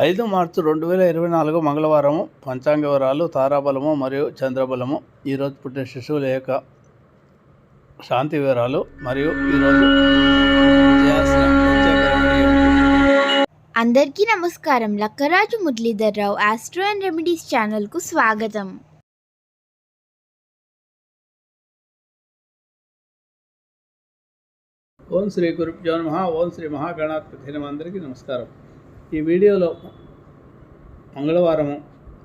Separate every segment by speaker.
Speaker 1: ఐదు మార్చి రెండు వేల ఇరవై నాలుగు మంగళవారము పంచాంగ వివరాలు తారాబలము మరియు చంద్రబలము. ఈరోజు పుట్టిన శిశువుల యొక్క శాంతి వివరాలు మరియు ఈరోజు?
Speaker 2: అందరికీ నమస్కారం. Lakkaraju Muralidhar Rao astro and remedies ఛానల్కు స్వాగతం.
Speaker 1: ఓం శ్రీ గురుభ్యో నమ. ఓం శ్రీ మహాగణాధిపతి అందరికీ నమస్కారం. ఈ వీడియోలో మంగళవారము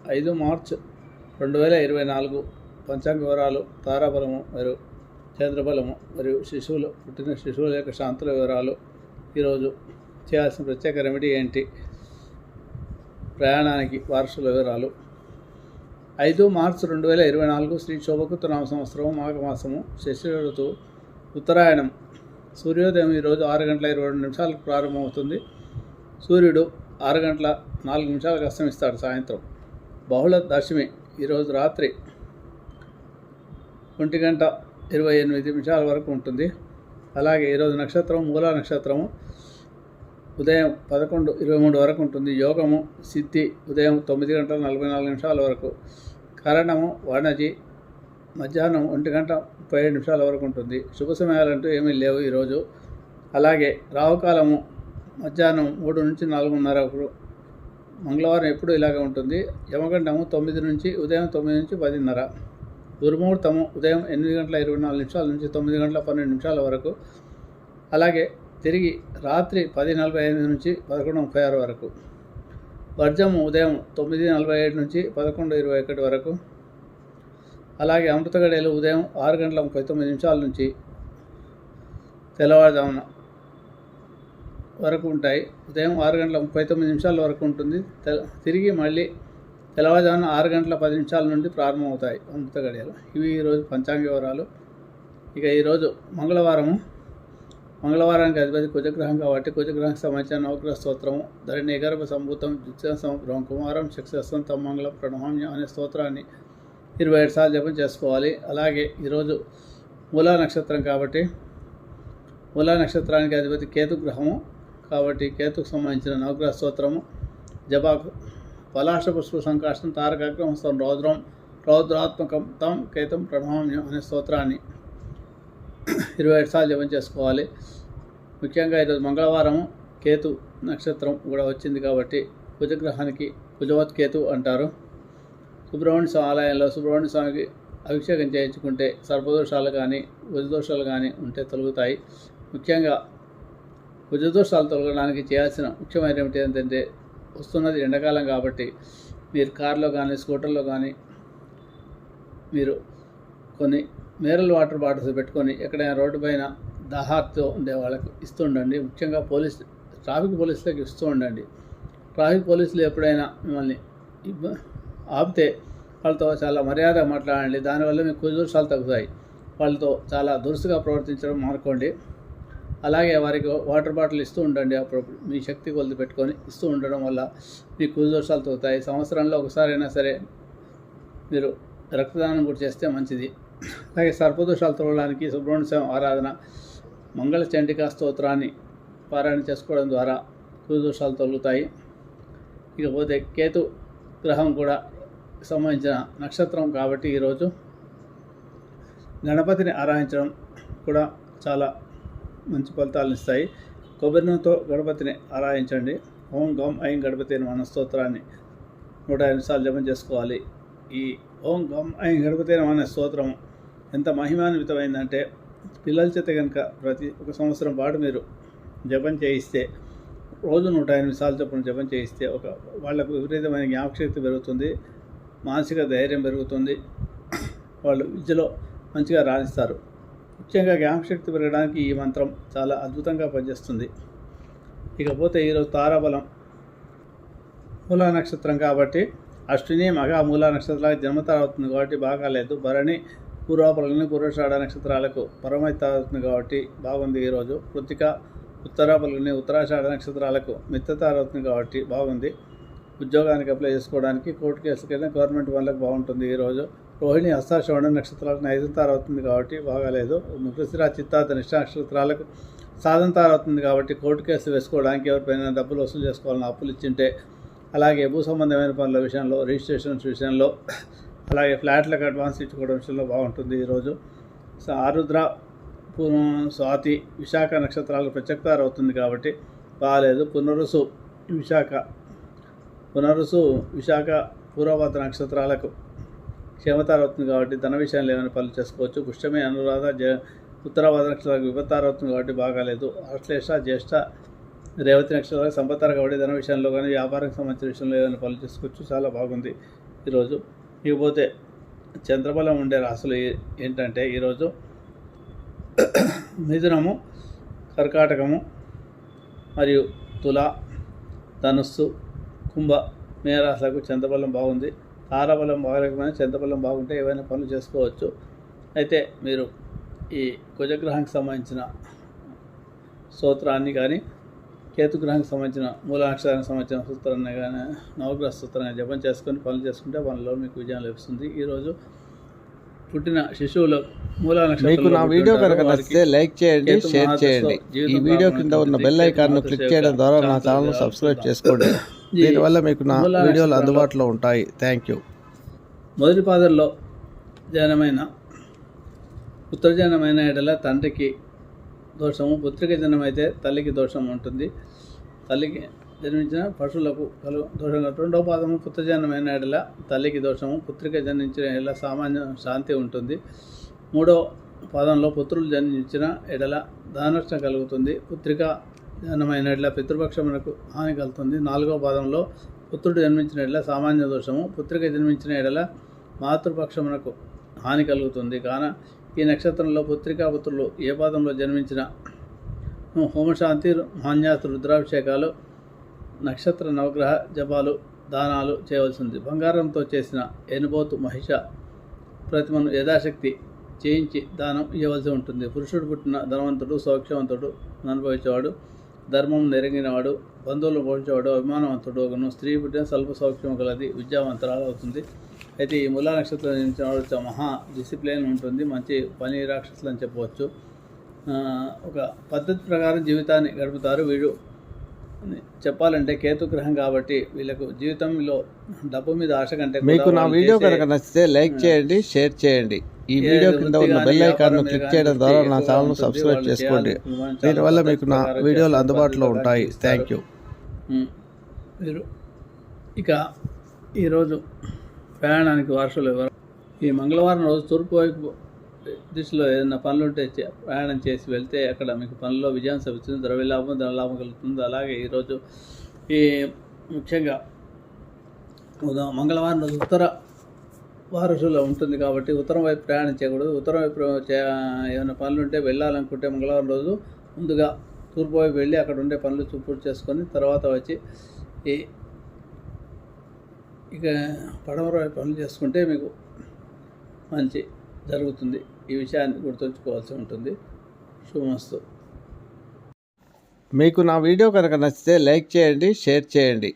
Speaker 1: ఐదు మార్చ్ రెండు వేల ఇరవై నాలుగు పంచాంగ వివరాలు తారాబలము మరియు చంద్రబలము మరియు శిశువులు పుట్టిన శిశువుల యొక్క శాంతుల వివరాలు ఈరోజు చేయాల్సిన ప్రత్యేక రెమెడీ ఏంటి? ప్రయాణానికి వారసుల వివరాలు. ఐదు మార్చ్ రెండు వేల ఇరవై నాలుగు శ్రీ శోభకృత నామ సంవత్సరం మాఘమాసము శశి ఋతువు ఉత్తరాయణం. సూర్యోదయం ఈరోజు ఆరు గంటల ఇరవై రెండు నిమిషాలకు ప్రారంభమవుతుంది. సూర్యుడు ఆరు గంటల నాలుగు నిమిషాలకు అస్తమిస్తాడు సాయంత్రం. బహుళ దశమి ఈరోజు రాత్రి ఒంటి గంట ఇరవై ఎనిమిది నిమిషాల వరకు ఉంటుంది. అలాగే ఈరోజు నక్షత్రం మూలా నక్షత్రము ఉదయం పదకొండు ఇరవై మూడు వరకు ఉంటుంది. యోగము సిద్ధి ఉదయం తొమ్మిది గంటల నలభై నాలుగు నిమిషాల వరకు. కరణము వాణజి మధ్యాహ్నం ఒంటి గంట ముప్పై ఏడు నిమిషాల వరకు ఉంటుంది. శుభ సమయాలంటూ ఏమీ లేవు ఈరోజు. అలాగే రావుకాలము మధ్యాహ్నం మూడు నుంచి నాలుగున్నర వరకు మంగళవారం ఎప్పుడు ఇలాగే ఉంటుంది. యమగండము తొమ్మిది నుంచి ఉదయం తొమ్మిది నుంచి పదిన్నర. దుర్ముహూర్తము ఉదయం ఎనిమిది గంటల ఇరవై నాలుగు నిమిషాల నుంచి తొమ్మిది గంటల పన్నెండు నిమిషాల వరకు. అలాగే తిరిగి రాత్రి పది నలభై ఎనిమిది నుంచి పదకొండు ముప్పై ఆరు వరకు. వర్జము ఉదయం తొమ్మిది నలభై ఏడు నుంచి పదకొండు ఇరవై ఒకటి వరకు. అలాగే అమృతగడేలు ఉదయం ఆరు గంటల ముప్పై తొమ్మిది నిమిషాల నుంచి తెల్లవారుజామున. వరకు ఉంటాయి. ఉదయం ఆరు గంటల ముప్పై తొమ్మిది నిమిషాల వరకు ఉంటుంది. తె- తిరిగి మళ్ళీ తెల్లవారుజామున ఆరు గంటల పది నిమిషాల నుండి ప్రారంభమవుతాయి అమృత గడియలు. ఇవి ఈరోజు పంచాంగ వివరాలు. ఇక ఈరోజు మంగళవారము. మంగళవారానికి అధిపతి కుజగ్రహం కాబట్టి కుజగ్రహం సంబంధించిన నవగ్రహ స్తోత్రము. ధరణి గర్భ సంభూతం ద్వితీయ సంవత్సరం కుమారం శక్తిస్తం తమ్మంగళం ప్రణమామ్యం అనే స్తోత్రాన్ని ఇరవై ఏడు సార్లు జపం చేసుకోవాలి. అలాగే ఈరోజు మూలా నక్షత్రం కాబట్టి మూలా నక్షత్రానికి అధిపతి కేతు గ్రహము కాబట్టి కేతుకు సంబంధించిన నవగ్రహ స్తోత్రము జపాకు పలాష పుష్ప సంకాశం తారకాగ్రహం రౌద్రం రౌద్రాత్మకం తం కేతం ప్రణామం అనే స్తోత్రాన్ని ఇరవై ఐదు సార్లు జపం చేసుకోవాలి. ముఖ్యంగా ఈరోజు మంగళవారము కేతు నక్షత్రం కూడా వచ్చింది కాబట్టి కుజగ్రహానికి కుజవత్ కేతు అంటారు. సుబ్రహ్మణ్య స్వామి ఆలయంలో సుబ్రహ్మణ్య స్వామికి అభిషేకం చేయించుకుంటే సర్పదోషాలు కానీ దోషాలు కానీ ఉంటే తొలుగుతాయి. ముఖ్యంగా కుజదోషాలు తొలగడానికి చేయాల్సిన ముఖ్యమైన ఏమిటి ఏంటంటే వస్తున్నది ఎండాకాలం కాబట్టి మీరు కార్లో కానీ స్కూటర్లో కానీ మీరు కొన్ని మినరల్ వాటర్ బాటిల్స్ పెట్టుకొని ఎక్కడైనా రోడ్డు పైన దాహార్తో ఉండే వాళ్ళకు ఇస్తూ ఉండండి. ముఖ్యంగా పోలీస్ ట్రాఫిక్ పోలీసులకు ఇస్తూ ఉండండి. ట్రాఫిక్ పోలీసులు ఎప్పుడైనా మిమ్మల్ని ఆపితే వాళ్ళతో చాలా మర్యాద మాట్లాడండి. దానివల్ల మీకు కుదూషాలు తగ్గుతాయి. వాళ్ళతో చాలా దురుసుగా ప్రవర్తించడం మానుకోండి. అలాగే వారికి వాటర్ బాటిల్ ఇస్తూ ఉండండి అప్పుడప్పుడు. మీ శక్తి కొలిది పెట్టుకొని ఇస్తూ ఉండడం వల్ల మీ కుదోషాలు తగ్గుతాయి. సంవత్సరంలో ఒకసారి అయినా సరే మీరు రక్తదానం కూడా చేస్తే మంచిది. అలాగే సర్పదోషాలు తొలగడానికి సుబ్రహ్మణ్య స్వామి ఆరాధన మంగళ చండికా స్తోత్రాన్ని పారాయణ చేసుకోవడం ద్వారా కుదోషాలు తొలుగుతాయి. ఇకపోతే కేతు గ్రహం కూడా సంబంధించిన నక్షత్రం కాబట్టి ఈరోజు గణపతిని ఆరాధించడం కూడా చాలా మంచి ఫలితాలను ఇస్తాయి. కొబ్బరి నూనెతో గణపతిని ఆరాధించండి. ఓం గం ఐం గణపతి అని మన స్తోత్రాన్ని నూట ఎనిమిది సార్లు జపం చేసుకోవాలి. ఈ ఓం గం ఐం గణపతి అనే మన స్తోత్రం ఎంత మహిమాన్వితమైందంటే పిల్లల చేత కనుక ప్రతి ఒక సంవత్సరం పాటు మీరు జపం చేయిస్తే రోజు నూట ఎనిమిది సార్లు చొప్పున జపం చేయిస్తే ఒక వాళ్ళకు విపరీతమైన జ్ఞాపకశక్తి పెరుగుతుంది మానసిక ధైర్యం పెరుగుతుంది. వాళ్ళు విద్యలో మంచిగా రాణిస్తారు. ముఖ్యంగా జ్ఞాపశక్తి పెరగడానికి ఈ మంత్రం చాలా అద్భుతంగా పనిచేస్తుంది. ఇకపోతే ఈరోజు తారాబలం మూలా నక్షత్రం కాబట్టి అశ్విని మగ మూలా నక్షత్రాలకు జన్మతార అవుతుంది కాబట్టి బాగాలేదు భరణి పూర్వాపలని పూర్వషాఢ నక్షత్రాలకు పరమైతార అవుతుంది కాబట్టి బాగుంది ఈరోజు. కృతిక ఉత్తరాపలని ఉత్తరాషాఢ నక్షత్రాలకు మిత్తతార అవుతుంది కాబట్టి బాగుంది. ఉద్యోగానికి అప్లై చేసుకోవడానికి కోర్టు కేసులకైనా గవర్నమెంట్ వాళ్ళకి బాగుంటుంది ఈరోజు. రోహిణి హస్తాశ్రవణ నక్షత్రాలకు నైదం తార అవుతుంది కాబట్టి బాగాలేదు మృగశిర చిత్తాత నిష్ఠ నక్షత్రాలకు సాధన తార అవుతుంది కాబట్టి కోర్టు కేసు వేసుకోవడానికి ఎవరిపైన డబ్బులు వసూలు చేసుకోవాలని అప్పులు ఇచ్చింటే అలాగే భూ సంబంధమైన పనుల విషయంలో రిజిస్ట్రేషన్స్ విషయంలో అలాగే ఫ్లాట్లకు అడ్వాన్స్ ఇచ్చుకోవడం విషయంలో బాగుంటుంది ఈరోజు. ఆరుద్ర పూర్వం స్వాతి విశాఖ నక్షత్రాలకు ప్రత్యక్తారు అవుతుంది కాబట్టి బాగాలేదు. పునరుసు విశాఖ పునరుసు విశాఖ పూర్వభద్ర నక్షత్రాలకు క్షేమతారవుతుంది కాబట్టి ధన విషయంలో ఏమైనా పనులు చేసుకోవచ్చు. పుష్టమే అనురాధ జ ఉత్తరావాద నక్షత్రాలకు విపత్తారవుతుంది కాబట్టి బాగాలేదు ఆశ్లేష జ్యేష్ఠ రేవతి నక్షత్రాలకు సంపత్తారు కాబట్టి ధన విషయంలో కానీ వ్యాపారం సంబంధించిన విషయంలో ఏదైనా పనులు చేసుకోవచ్చు. చాలా బాగుంది ఈరోజు. ఇకపోతే చంద్రబలం ఉండే రాసులు ఏంటంటే ఈరోజు మిథునము కర్కాటకము మరియు తుల ధనుస్సు కుంభ మేరాశులకు చంద్రబలం బాగుంది. తారాబలం బాగలేకపోయినా చంద్రబలం బాగుంటే ఏవైనా పనులు చేసుకోవచ్చు అయితే మీరు ఈ కుజగ్రహానికి సంబంధించిన స్తోత్రాన్ని కానీ కేతుగ్రహానికి సంబంధించిన మూల నక్షత్రానికి సంబంధించిన సూత్రాన్ని కానీ నవగ్రహ సూత్రాన్ని జపం చేసుకొని పనులు చేసుకుంటే పనుల్లో మీకు విజయం లభిస్తుంది ఈరోజు పుట్టిన శిశువులు మూల
Speaker 3: మీకు నా వీడియో కనుక నచ్చితే లైక్ చేయండి షేర్ చేయండి ఈ వీడియో కింద ఉన్న. బెల్ ఐకాన్ను క్లిక్ చేయడం ద్వారా నా
Speaker 1: శాంతి
Speaker 3: ఛానల్
Speaker 1: జయ
Speaker 3: సబ్స్క్రైబ్. చేసుకోండి దీనివల్ల మీకు నా వీడియోలు అందుబాటులో ఉంటాయి. థ్యాంక్ యూ
Speaker 1: మొదటి పాదంలో జనమైన ఉత్తర జనమైన ఎడల తండ్రికి దోషము పుత్రిక జనమైతే తల్లికి దోషం ఉంటుంది. తల్లికి జన్మించిన పశువులకు కలు దోషం రెండవ పాదము పుత్ర జనమైన ఎడల తల్లికి దోషము పుత్రిక జన్మించిన ఎడల సామాన్య శాంతి ఉంటుంది. మూడో పాదంలో పుత్రులు జన్మించిన ఎడల ధననష్టం కలుగుతుంది. పుత్రిక జనమైన పితృపక్షమునకు హాని కలుగుతుంది. నాలుగో పాదంలో పుత్రుడు జన్మించిన ఎడల సామాన్య దోషము పుత్రిక జన్మించిన ఎడల మాతృపక్షమునకు హాని కలుగుతుంది. కాన ఈ నక్షత్రంలో పుత్రికా పుత్రులు ఏ పాదంలో జన్మించిన హోమశాంతి మాన్యాస్ రుద్రాభిషేకాలు నక్షత్ర నవగ్రహ జపాలు దానాలు చేయవలసింది. బంగారంతో చేసిన ఎనుబోతు మహిష ప్రతిమను యథాశక్తి చేయించి దానం ఇవ్వవలసి ఉంటుంది. పురుషుడు పుట్టిన ధనవంతుడు సౌఖ్యవంతుడు అనుభవించేవాడు ధర్మం నెరిగినవాడు బంధువులు పోషించేవాడు అభిమానవంతుడు ఒకను. స్త్రీ పుట్టిన స్వల్ప సౌఖ్యం కలది విద్యావంతరాలు అవుతుంది అయితే ఈ మూలా నక్షత్రం జన్మించిన వాడు చ- మహా డిసిప్లిన్ ఉంటుంది మంచి పని రాక్షసులు అని చెప్పవచ్చు. ఒక పద్ధతి ప్రకారం జీవితాన్ని గడుపుతారు వీడు. చెప్పాలంటే కేతు గ్రహం కాబట్టి వీళ్ళకు జీవితంలో డబ్బు మీద ఆశ కంటే
Speaker 3: మీకు నా వీడియో కనుక నచ్చితే లైక్ చేయండి షేర్ చేయండి. ఈ వీడియో కింద ఉన్న బెల్
Speaker 1: కానీ,
Speaker 3: ఐకాన్ను క్లిక్ చేయడం ద్వారా నా
Speaker 1: ఎక్కువగా
Speaker 3: ఛానల్
Speaker 1: ఉంటుంది.
Speaker 3: సబ్స్క్రైబ్ చేసుకోండి దీనివల్ల మీకు నా వీడియోలు. అందుబాటులో ఉంటాయి థ్యాంక్ యూ.
Speaker 1: మీరు ఇక ఈరోజు ప్రయాణానికి వారసులు ఎవరు ఈ మంగళవారం రోజు తూర్పు వైపు దిశలో ఏదైనా పనులు ఉంటే చే- ప్రయాణం చేసి వెళ్తే అక్కడ మీకు పనుల్లో విజయం లభిస్తుంది లాభం ధన లాభం కలుగుతుంది అలాగే ఈరోజు ఈ ముఖ్యంగా మంగళవారం రోజు ఉత్తర వారసులో ఉంటుంది కాబట్టి ఉత్తరం వైపు ప్రయాణం చేయకూడదు. ఉత్తరం వైపు చే ఏమైనా పనులు ఉంటే వెళ్ళాలనుకుంటే మంగళవారం రోజు ముందుగా తూర్పు వైపు వెళ్ళి అక్కడ ఉండే పనులు చూ- చేసుకొని తర్వాత వచ్చి ఈ ఇక పడమర వైపు పనులు చేసుకుంటే మీకు మంచి జరుగుతుంది. ఈ విషయాన్ని గుర్తుంచుకోవాల్సి ఉంటుంది. శుభమస్తు.
Speaker 3: మీకు నా వీడియో కనుక నచ్చితే లైక్ చేయండి షేర్ చేయండి.